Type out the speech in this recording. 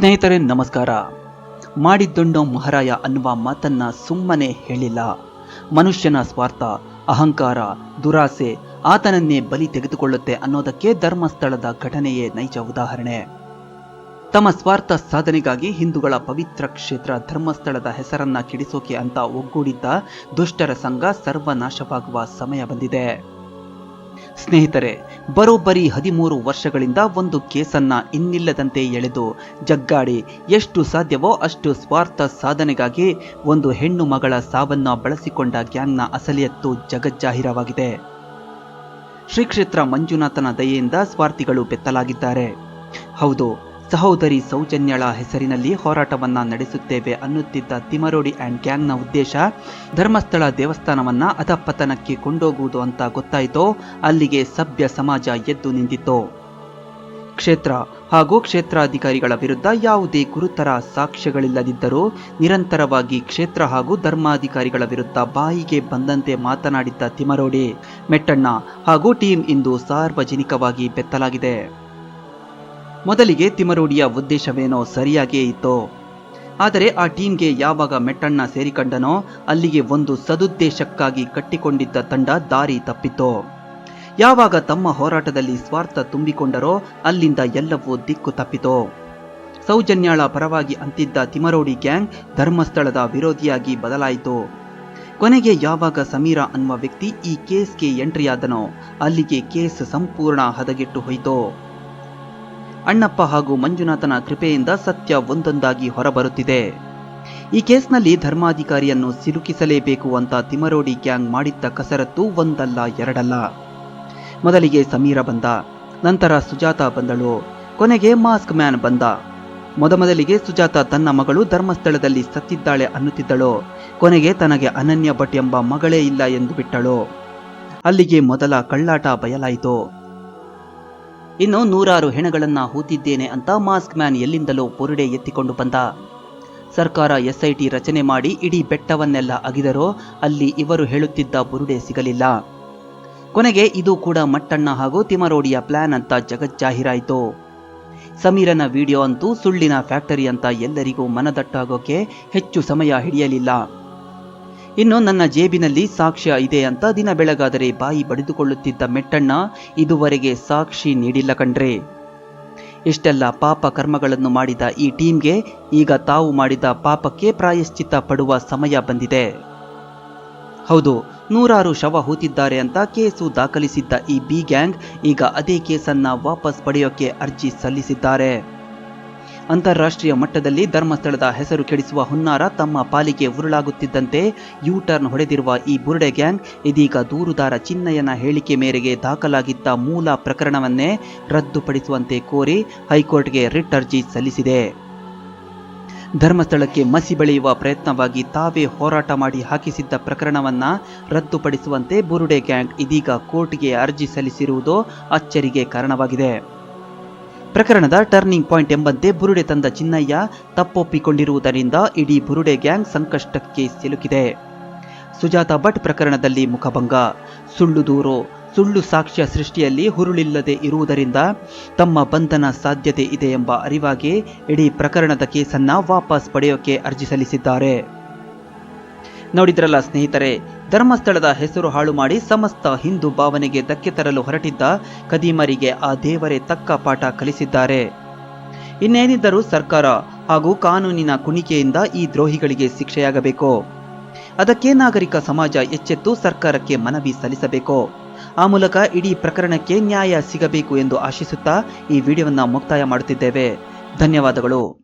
ಸ್ನೇಹಿತರೆ, ನಮಸ್ಕಾರ. ಮಾಡಿದ್ದೊಂಡೋ ಮಹಾರಾಯ ಅನ್ನುವ ಮಾತನ್ನ ಸುಮ್ಮನೆ ಹೇಳಿಲ್ಲ. ಮನುಷ್ಯನ ಸ್ವಾರ್ಥ, ಅಹಂಕಾರ, ದುರಾಸೆ ಆತನನ್ನೇ ಬಲಿ ತೆಗೆದುಕೊಳ್ಳುತ್ತೆ ಅನ್ನೋದಕ್ಕೆ ಧರ್ಮಸ್ಥಳದ ಘಟನೆಯೇ ನೈಜ ಉದಾಹರಣೆ. ತಮ್ಮ ಸ್ವಾರ್ಥ ಸಾಧನೆಗಾಗಿ ಹಿಂದೂಗಳ ಪವಿತ್ರ ಕ್ಷೇತ್ರ ಧರ್ಮಸ್ಥಳದ ಹೆಸರನ್ನ ಕೆಡಿಸೋಕೆ ಅಂತ ಒಗ್ಗೂಡಿದ್ದ ದುಷ್ಟರ ಸಂಘ ಸರ್ವನಾಶವಾಗುವ ಸಮಯ ಬಂದಿದೆ. ಸ್ನೇಹಿತರೆ, ಬರೋಬ್ಬರಿ ಹದಿಮೂರು ವರ್ಷಗಳಿಂದ ಒಂದು ಕೇಸನ್ನ ಇನ್ನಿಲ್ಲದಂತೆ ಎಳೆದು ಜಗ್ಗಾಡಿ ಎಷ್ಟು ಸಾಧ್ಯವೋ ಅಷ್ಟು ಸ್ವಾರ್ಥ ಸಾಧನೆಗಾಗಿ ಒಂದು ಹೆಣ್ಣು ಮಗಳ ಸಾವನ್ನ ಬಳಸಿಕೊಂಡ ಗ್ಯಾಂಗ್ನ ಅಸಲಿಯತ್ತು ಜಗಜ್ಜಾಹಿರವಾಗಿದೆ. ಶ್ರೀ ಕ್ಷೇತ್ರ ಮಂಜುನಾಥನ ದಯೆಯಿಂದ ಸ್ವಾರ್ಥಿಗಳು ಬೆತ್ತಲಾಗಿದ್ದಾರೆ. ಹೌದು ಸಹೋದರಿ ಸೌಜನ್ಯಳ ಹೆಸರಿನಲ್ಲಿ ಹೋರಾಟವನ್ನ ನಡೆಸುತ್ತೇವೆ ಅನ್ನುತ್ತಿದ್ದ ತಿಮರೋಡಿ ಆ್ಯಂಡ್ ಗ್ಯಾಂಗ್ನ ಉದ್ದೇಶ ಧರ್ಮಸ್ಥಳ ದೇವಸ್ಥಾನವನ್ನ ಅಧಪತನಕ್ಕೆ ಕೊಂಡೋಗುವುದು ಅಂತ ಗೊತ್ತಾಯಿತೋ ಅಲ್ಲಿಗೆ ಸಭ್ಯ ಸಮಾಜ ಎದ್ದು ನಿಂತಿತ್ತು. ಕ್ಷೇತ್ರ ಹಾಗೂ ಕ್ಷೇತ್ರಾಧಿಕಾರಿಗಳ ವಿರುದ್ಧ ಯಾವುದೇ ಗುರುತರ ಸಾಕ್ಷ್ಯಗಳಿಲ್ಲದಿದ್ದರೂ ನಿರಂತರವಾಗಿ ಕ್ಷೇತ್ರ ಹಾಗೂ ಧರ್ಮಾಧಿಕಾರಿಗಳ ವಿರುದ್ಧ ಬಾಯಿಗೆ ಬಂದಂತೆ ಮಾತನಾಡಿದ್ದ ತಿಮರೋಡಿ, ಮೆಟ್ಟಣ್ಣ ಹಾಗೂ ಟೀಮ್ ಇಂದು ಸಾರ್ವಜನಿಕವಾಗಿ ಬೆತ್ತಲಾಗಿದೆ. ಮೊದಲಿಗೆ ತಿಮರೋಡಿಯ ಉದ್ದೇಶವೇನೋ ಸರಿಯಾಗಿಯೇ ಇತ್ತು? ಆದರೆ ಆ ಟೀಮ್ಗೆ ಯಾವಾಗ ಮೆಟ್ಟಣ್ಣ ಸೇರಿಕೊಂಡನೋ ಅಲ್ಲಿಗೆ ಒಂದು ಸದುದ್ದೇಶಕ್ಕಾಗಿ ಕಟ್ಟಿಕೊಂಡಿದ್ದ ತಂಡ ದಾರಿ ತಪ್ಪಿತು? ಯಾವಾಗ ತಮ್ಮ ಹೋರಾಟದಲ್ಲಿ ಸ್ವಾರ್ಥ ತುಂಬಿಕೊಂಡರೋ, ಅಲ್ಲಿಂದ ಎಲ್ಲವೂ ದಿಕ್ಕು ತಪ್ಪಿತು? ಸೌಜನ್ಯಾಳ ಪರವಾಗಿ ಅಂತಿದ್ದ ತಿಮರೋಡಿ ಗ್ಯಾಂಗ್ ಧರ್ಮಸ್ಥಳದ ವಿರೋಧಿಯಾಗಿ ಬದಲಾಯಿತು? ಕೊನೆಗೆ ಯಾವಾಗ ಸಮೀರಾ ಅನ್ನುವ ವ್ಯಕ್ತಿ ಈ ಕೇಸ್ಗೆ ಎಂಟ್ರಿಯಾದನೋ, ಅಲ್ಲಿಗೆ ಕೇಸ್ ಸಂಪೂರ್ಣ ಹದಗೆಟ್ಟು ಹೋಯಿತು? ಅಣ್ಣಪ್ಪ ಹಾಗೂ ಮಂಜುನಾಥನ ಕೃಪೆಯಿಂದ ಸತ್ಯ ಒಂದೊಂದಾಗಿ ಹೊರಬರುತ್ತಿದೆ. ಈ ಕೇಸ್ನಲ್ಲಿ ಧರ್ಮಾಧಿಕಾರಿಯನ್ನು ಸಿಲುಕಿಸಲೇಬೇಕು ಅಂತ ತಿಮರೋಡಿ ಗ್ಯಾಂಗ್ ಮಾಡಿದ್ದ ಕಸರತ್ತು ಒಂದಲ್ಲ ಎರಡಲ್ಲ. ಮೊದಲಿಗೆ ಸಮೀರ ಬಂದ, ನಂತರ ಸುಜಾತ ಬಂದಳು, ಕೊನೆಗೆ ಮಾಸ್ಕ್ ಮ್ಯಾನ್ ಬಂದ. ಮೊದಮೊದಲಿಗೆ ಸುಜಾತ ತನ್ನ ಮಗಳು ಧರ್ಮಸ್ಥಳದಲ್ಲಿ ಸತ್ತಿದ್ದಾಳೆ ಅನ್ನುತ್ತಿದ್ದಳು, ಕೊನೆಗೆ ತನಗೆ ಅನನ್ಯ ಭಟ್ ಎಂಬ ಮಗಳೇ ಇಲ್ಲ ಎಂದು ಬಿಟ್ಟಳು. ಅಲ್ಲಿಗೆ ಮೊದಲ ಕಳ್ಳಾಟ ಬಯಲಾಯಿತು. ಇನ್ನು ನೂರಾರು ಹೆಣಗಳನ್ನ ಹೂತಿದ್ದೇನೆ ಅಂತ ಮಾಸ್ಕ್ ಮ್ಯಾನ್ ಎಲ್ಲಿಂದಲೋ ಬುರುಡೆ ಎತ್ತಿಕೊಂಡು ಬಂದ. ಸರ್ಕಾರ ಎಸ್ಐಟಿ ರಚನೆ ಮಾಡಿ ಇಡೀ ಬೆಟ್ಟವನ್ನೆಲ್ಲ ಅಗಿದರೋ ಅಲ್ಲಿ ಇವರು ಹೇಳುತ್ತಿದ್ದ ಬುರುಡೆ ಸಿಗಲಿಲ್ಲ. ಕೊನೆಗೆ ಇದು ಕೂಡ ಮಟ್ಟಣ್ಣ ಹಾಗೂ ತಿಮರೋಡಿಯ ಪ್ಲಾನ್ ಅಂತ ಜಗಜ್ಜಾಹಿರಾಯಿತು ಸಮೀರನ ವಿಡಿಯೋ ಅಂತೂ ಸುಳ್ಳಿನ ಫ್ಯಾಕ್ಟರಿ ಅಂತ ಎಲ್ಲರಿಗೂ ಮನದಟ್ಟಾಗೋಕೆ ಹೆಚ್ಚು ಸಮಯ ಹಿಡಿಯಲಿಲ್ಲ. ಇನ್ನು ನನ್ನ ಜೇಬಿನಲ್ಲಿ ಸಾಕ್ಷ್ಯ ಇದೆ ಅಂತ ದಿನ ಬೆಳಗಾದರೆ ಬಾಯಿ ಬಡಿದುಕೊಳ್ಳುತ್ತಿದ್ದ ಮೆಟ್ಟಣ್ಣ ಇದುವರೆಗೆ ಸಾಕ್ಷಿ ನೀಡಿಲ್ಲ ಕಂಡ್ರೆ ಇಷ್ಟೆಲ್ಲ ಪಾಪ ಕರ್ಮಗಳನ್ನು ಮಾಡಿದ ಈ ಟೀಮ್ಗೆ ಈಗ ತಾವು ಮಾಡಿದ ಪಾಪಕ್ಕೆ ಪ್ರಾಯಶ್ಚಿತ್ತ ಪಡುವ ಸಮಯ ಬಂದಿದೆ. ಹೌದು, ನೂರಾರು ಶವ ಹೂತಿದ್ದಾರೆ ಅಂತ ಕೇಸು ದಾಖಲಿಸಿದ್ದ ಈ ಬಿ ಗ್ಯಾಂಗ್ ಈಗ ಅದೇ ಕೇಸನ್ನ ವಾಪಸ್ ಪಡೆಯೋಕೆ ಅರ್ಜಿ ಸಲ್ಲಿಸಿದ್ದಾರೆ. ಅಂತಾರಾಷ್ಟ್ರೀಯ ಮಟ್ಟದಲ್ಲಿ ಧರ್ಮಸ್ಥಳದ ಹೆಸರು ಕೆಡಿಸುವ ಹುನ್ನಾರ ತಮ್ಮ ಪಾಲಿಗೆ ಉರುಳಾಗುತ್ತಿದ್ದಂತೆ ಯೂ ಟರ್ನ್ ಹೊಡೆದಿರುವ ಈ ಬುರುಡೆ ಗ್ಯಾಂಗ್ ಇದೀಗ ದೂರುದಾರ ಚಿನ್ನಯ್ಯನ ಹೇಳಿಕೆ ಮೇರೆಗೆ ದಾಖಲಾಗಿದ್ದ ಮೂಲ ಪ್ರಕರಣವನ್ನೇ ರದ್ದುಪಡಿಸುವಂತೆ ಕೋರಿ ಹೈಕೋರ್ಟ್ಗೆ ರಿಟ್ ಅರ್ಜಿ ಸಲ್ಲಿಸಿದೆ. ಧರ್ಮಸ್ಥಳಕ್ಕೆ ಮಸಿ ಬೆಳೆಯುವ ಪ್ರಯತ್ನವಾಗಿ ತಾವೇ ಹೋರಾಟ ಮಾಡಿ ಹಾಕಿಸಿದ್ದ ಪ್ರಕರಣವನ್ನ ರದ್ದುಪಡಿಸುವಂತೆ ಬುರುಡೆ ಗ್ಯಾಂಗ್ ಇದೀಗ ಕೋರ್ಟ್ಗೆ ಅರ್ಜಿ ಸಲ್ಲಿಸಿರುವುದು ಅಚ್ಚರಿಗೆ ಕಾರಣವಾಗಿದೆ. ಪ್ರಕರಣದ ಟರ್ನಿಂಗ್ ಪಾಯಿಂಟ್ ಎಂಬಂತೆ ಬುರುಡೆ ತಂದ ಚಿನ್ನಯ್ಯ ತಪ್ಪೊಪ್ಪಿಕೊಂಡಿರುವುದರಿಂದ ಇಡೀ ಬುರುಡೆ ಗ್ಯಾಂಗ್ ಸಂಕಷ್ಟಕ್ಕೆ ಸಿಲುಕಿದೆ. ಸುಜಾತ ಭಟ್ ಪ್ರಕರಣದಲ್ಲಿ ಮುಖಭಂಗ. ಸುಳ್ಳು ದೂರು, ಸುಳ್ಳು ಸಾಕ್ಷ್ಯ ಸೃಷ್ಟಿಯಲ್ಲಿ ಹುರುಳಿಲ್ಲದೆ ಇರುವುದರಿಂದ ತಮ್ಮ ಬಂಧನ ಸಾಧ್ಯತೆ ಇದೆ ಎಂಬ ಅರಿವಾಗಿ ಇಡೀ ಪ್ರಕರಣದ ಕೇಸನ್ನ ವಾಪಸ್ ಪಡೆಯೋಕೆ ಅರ್ಜಿ ಸಲ್ಲಿಸಿದ್ದಾರೆ. ನೋಡಿದ್ರಲ್ಲ ಸ್ನೇಹಿತರೆ, ಧರ್ಮಸ್ಥಳದ ಹೆಸರು ಹಾಳು ಮಾಡಿ ಸಮಸ್ತ ಹಿಂದೂ ಭಾವನೆಗೆ ಧಕ್ಕೆ ತರಲು ಹೊರಟಿದ್ದ ಕದೀಮರಿಗೆ ಆ ದೇವರೇ ತಕ್ಕ ಪಾಠ ಕಲಿಸಿದ್ದಾರೆ. ಇನ್ನೇನಿದ್ದರೂ ಸರ್ಕಾರ ಹಾಗೂ ಕಾನೂನಿನ ಕುಣಿಕೆಯಿಂದ ಈ ದ್ರೋಹಿಗಳಿಗೆ ಶಿಕ್ಷೆಯಾಗಬೇಕು. ಅದಕ್ಕೆ ನಾಗರಿಕ ಸಮಾಜ ಎಚ್ಚೆತ್ತು ಸರ್ಕಾರಕ್ಕೆ ಮನವಿ ಸಲ್ಲಿಸಬೇಕು. ಆ ಮೂಲಕ ಇಡೀ ಪ್ರಕರಣಕ್ಕೆ ನ್ಯಾಯ ಸಿಗಬೇಕು ಎಂದು ಆಶಿಸುತ್ತಾ ಈ ವಿಡಿಯೋವನ್ನು ಮುಕ್ತಾಯ ಮಾಡುತ್ತಿದ್ದೇವೆ. ಧನ್ಯವಾದಗಳು.